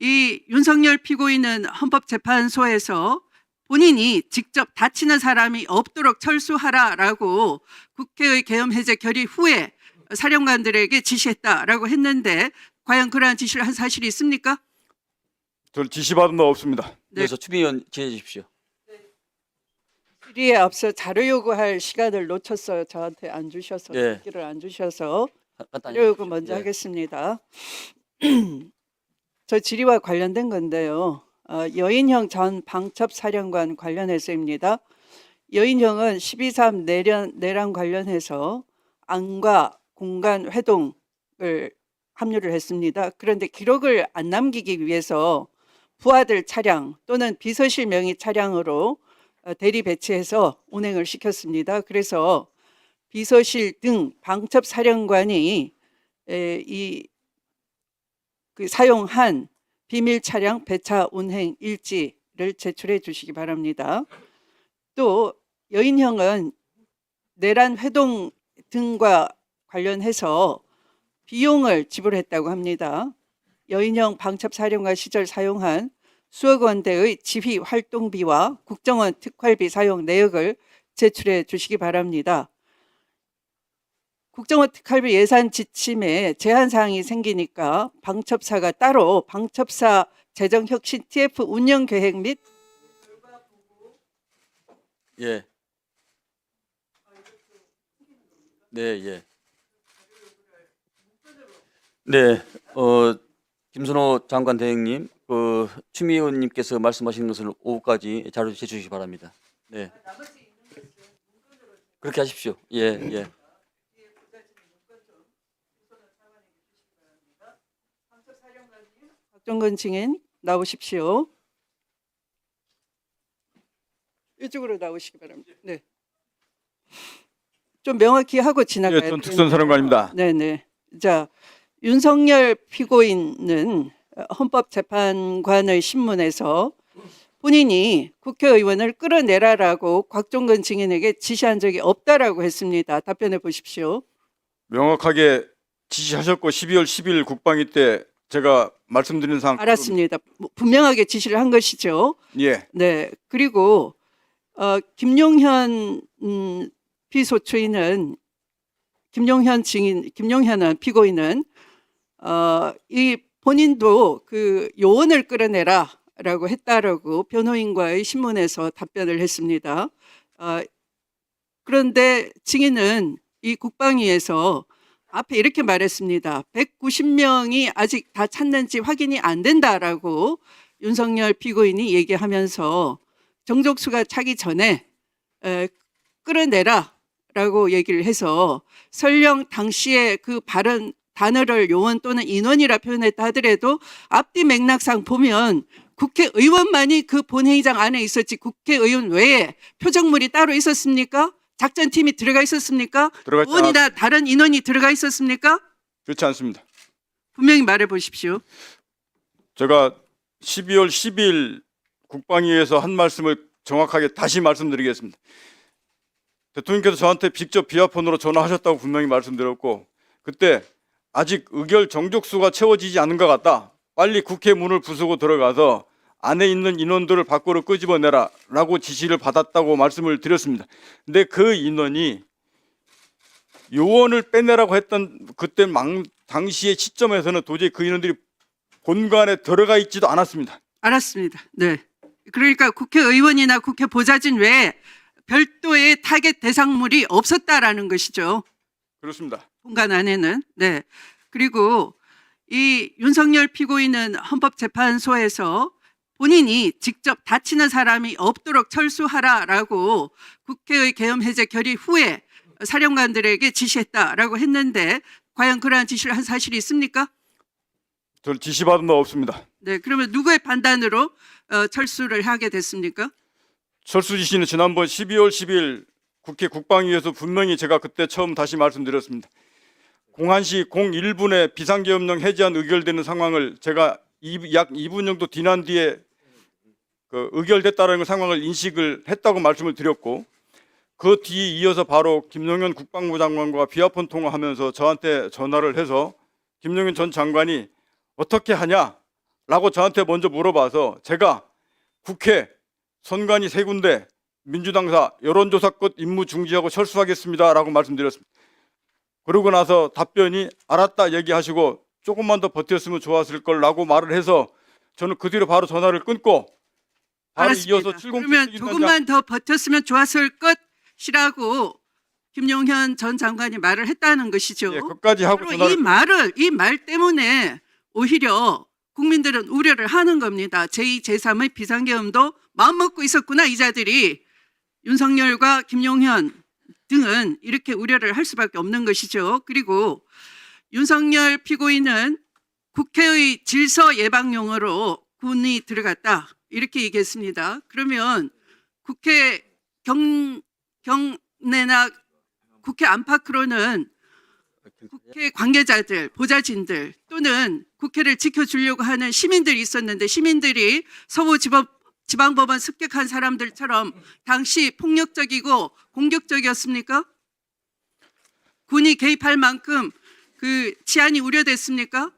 이 윤석열 피고인은 헌법재판소에서 본인이 직접 다치는 사람이 없도록 철수하라라고 국회의 계엄 해제 결의 후에 사령관들에게 지시했다라고 했는데 과연 그러한 지시를 한 사실이 있습니까? 저는 지시받은 바 없습니다. 네. 그래서 추미의원 진행해 주십시오. 질의에 앞서 자료 요구할 시간을 놓쳤어요. 저한테 안 주셔서 네. 듣기를 안 주셔서 간- 간단히. 자료 요구 먼저 네. 하겠습니다. 저 질의와 관련된 건데요. 어, 여인형 전 방첩사령관 관련해서입니다. 여인형은 12.3 내란, 내란 관련해서 안과 공간 회동을 합류를 했습니다. 그런데 기록을 안 남기기 위해서 부하들 차량 또는 비서실 명의 차량으로 어, 대리 배치해서 운행을 시켰습니다. 그래서 비서실 등 방첩 사령관이 에, 이 그 사용한 비밀 차량 배차 운행 일지를 제출해 주시기 바랍니다. 또 여인형은 내란 회동 등과 관련해서 비용을 지불했다고 합니다. 여인형 방첩 사령관 시절 사용한 수억 원대의 지휘 활동비와 국정원 특활비 사용 내역을 제출해 주시기 바랍니다. 국정원 특활비 예산 지침에 제한 사항이 생기니까 방첩사가 따로 방첩사 재정 혁신 TF 운영 계획 및 예. 네, 예. 네, 어 김선호 장관 대행님, 그 추미애 의원님께서 말씀하신 것을 오후까지 자료 제출하시기 바랍니다. 네. 그렇게 하십시오. 예, 예. 박정근 증인 나오십시오. 이쪽으로 나오시기 바랍니다. 네. 좀 명확히 하고 지나가야 예, 전 특선사령관입니다. 네네. 자, 윤석열 피고인은 헌법재판관의 신문에서 본인이 국회의원을 끌어내라라고 곽종근 증인에게 지시한 적이 없다라고 했습니다. 답변해 보십시오. 명확하게 지시하셨고 12월 10일 국방위 때 제가 말씀드린 사항 알았습니다. 뭐 분명하게 지시를 한 것이죠. 예, 네. 그리고 어, 김용현 음, 피소추인은 김용현 증인, 김용현은 피고인은 어, 이 본인도 그 요원을 끌어내라라고 했다라고 변호인과의 신문에서 답변을 했습니다. 어, 그런데 증인은 이 국방위에서 앞에 이렇게 말했습니다. 190명이 아직 다 찾는지 확인이 안 된다라고 윤석열 피고인이 얘기하면서 정족수가 차기 전에 에, 끌어내라라고 얘기를 해서 설령 당시에 그 발언 단어를 요원 또는 인원이라 표현했다 하더라도 앞뒤 맥락상 보면 국회의원만이 그 본회의장 안에 있었지 국회의원 외에 표정물이 따로 있었습니까? 작전팀이 들어가 있었습니까? 들어가 의원이나 다른 인원이 들어가 있었습니까? 그렇지 않습니다. 분명히 말해 보십시오. 제가 12월 10일 국방위에서 한 말씀을 정확하게 다시 말씀드리겠습니다. 대통령께서 저한테 직접 비아폰으로 전화하셨다고 분명히 말씀드렸고 그때 아직 의결 정족수가 채워지지 않은 것 같다. 빨리 국회 문을 부수고 들어가서 안에 있는 인원들을 밖으로 끄집어내라 라고 지시를 받았다고 말씀을 드렸습니다. 근데 그 인원이 요원을 빼내라고 했던 그때 망, 당시의 시점에서는 도저히 그 인원들이 본관에 들어가 있지도 않았습니다. 알았습니다. 네. 그러니까 국회의원이나 국회 보좌진 외에 별도의 타겟 대상물이 없었다라는 것이죠. 그렇습니다. 본관 안에는. 네. 그리고 이 윤석열 피고인은 헌법재판소에서 본인이 직접 다치는 사람이 없도록 철수하라라고 국회의 계엄 해제 결의 후에 사령관들에게 지시했다라고 했는데 과연 그러한 지시를 한 사실이 있습니까? 저는 지시받은 바 없습니다. 네. 그러면 누구의 판단으로 어, 철수를 하게 됐습니까? 철수 지시는 지난번 12월 10일 국회 국방위에서 분명히 제가 그때 처음 다시 말씀드렸습니다. 공안시 01분에 비상계엄령 해제안 의결되는 상황을 제가 이- 약 2분 정도 지난 뒤에 그 의결됐다는 상황을 인식을 했다고 말씀을 드렸고 그 뒤에 이어서 바로 김용현 국방부 장관과 비아폰 통화하면서 저한테 전화를 해서 김용현 전 장관이 어떻게 하냐 라고 저한테 먼저 물어봐서 제가 국회 선관위 세 군데 민주당사 여론조사 끝 임무 중지하고 철수하겠습니다라고 말씀드렸습니다. 그러고 나서 답변이 알았다 얘기하시고 조금만 더 버텼으면 좋았을 걸라고 말을 해서 저는 그 뒤로 바로 전화를 끊고 바로 알았습니다. 이어서 70 그러면 조금만 더 버텼으면 좋았을 것이라고 김용현 전 장관이 말을 했다는 것이죠. 예, 끝까지 하고 바로 전화를 이 말을 이 말 때문에 오히려 국민들은 우려를 하는 겁니다. 제2, 제3의 비상계엄도 마음먹고 있었구나 이 자들이 윤석열과 김용현 등은 이렇게 우려를 할 수밖에 없는 것이죠. 그리고 윤석열 피고인은 국회의 질서 예방용으로 군이 들어갔다 이렇게 얘기했습니다. 그러면 국회 경 경내나 국회 안팎으로는 국회 관계자들, 보좌진들 또는 국회를 지켜주려고 하는 시민들이 있었는데 시민들이 서부 지법 지방법원 습격한 사람들처럼 당시 폭력적이고 공격적이었습니까? 군이 개입할 만큼 그 치안이 우려됐습니까?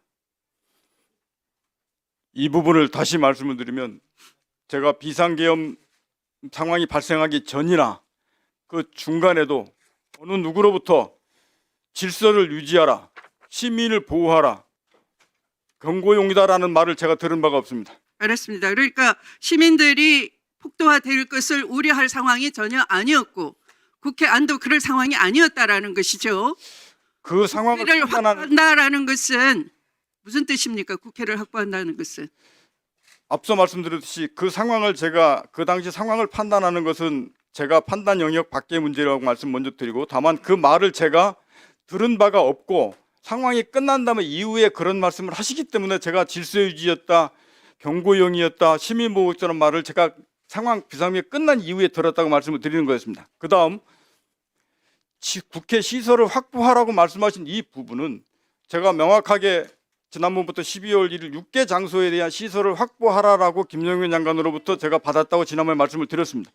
이 부분을 다시 말씀을 드리면 제가 비상계엄 상황이 발생하기 전이나 그 중간에도 어느 누구로부터 질서를 유지하라, 시민을 보호하라, 경고용이다라는 말을 제가 들은 바가 없습니다. 알았습니다. 그러니까 시민들이 폭도화될 것을 우려할 상황이 전혀 아니었고 국회 안도 그럴 상황이 아니었다라는 것이죠. 그 상황을 국회를 확보한다라는 것은 무슨 뜻입니까? 국회를 확보한다는 것은 앞서 말씀드렸듯이 그 상황을 제가 그 당시 상황을 판단하는 것은 제가 판단 영역 밖의 문제라고 말씀 먼저 드리고 다만 그 말을 제가 들은 바가 없고 상황이 끝난 다음에 이후에 그런 말씀을 하시기 때문에 제가 질서 유지였다 경고용이었다 시민보호처럼 말을 제가 상황 비상이 끝난 이후에 들었다고 말씀을 드리는 거였습니다. 그 다음 국회 시설을 확보하라고 말씀하신 이 부분은 제가 명확하게 지난번부터 12월 1일 6개 장소에 대한 시설을 확보하라라고 김영현 장관으로부터 제가 받았다고 지난번에 말씀을 드렸습니다.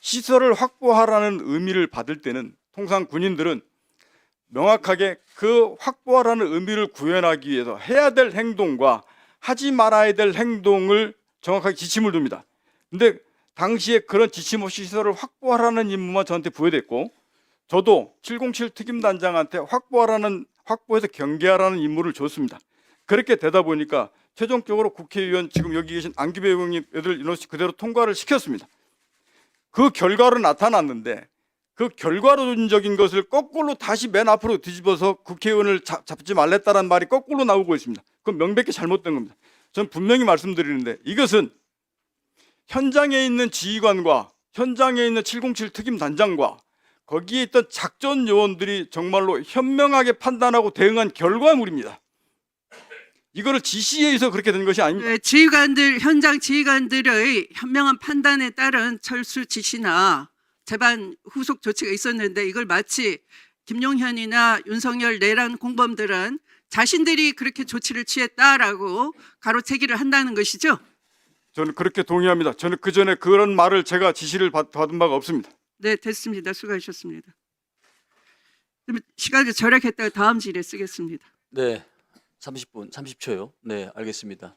시설을 확보하라는 의미를 받을 때는 통상 군인들은 명확하게 그 확보하라는 의미를 구현하기 위해서 해야 될 행동과 하지 말아야 될 행동을 정확하게 지침을 둡니다. 근데 당시에 그런 지침 없이 시설을 확보하라는 임무만 저한테 부여됐고 저도 707 특임단장한테 확보하라는 확보해서 경계하라는 임무를 줬습니다. 그렇게 되다 보니까 최종적으로 국회의원 지금 여기 계신 안기배 의원님 애들 이노시 그대로 통과를 시켰습니다. 그 결과로 나타났는데 그 결과론적인 것을 거꾸로 다시 맨 앞으로 뒤집어서 국회의원을 잡, 잡지 말랬다는 말이 거꾸로 나오고 있습니다. 그건 명백히 잘못된 겁니다. 저는 분명히 말씀드리는데 이것은 현장에 있는 지휘관과 현장에 있는 707 특임 단장과 거기에 있던 작전 요원들이 정말로 현명하게 판단하고 대응한 결과물입니다. 이거를 지시에 의해서 그렇게 된 것이 아닙니다. 네, 지휘관들 현장 지휘관들의 현명한 판단에 따른 철수 지시나 재반 후속 조치가 있었는데 이걸 마치 김용현이나 윤석열 내란 공범들은 자신들이 그렇게 조치를 취했다라고 가로채기를 한다는 것이죠. 저는 그렇게 동의합니다. 저는 그 전에 그런 말을 제가 지시를 받, 받은 바가 없습니다. 네, 됐습니다. 수고하셨습니다. 시간을 절약했다가 다음 질에 쓰겠습니다. 네, 30분, 30초요. 네, 알겠습니다.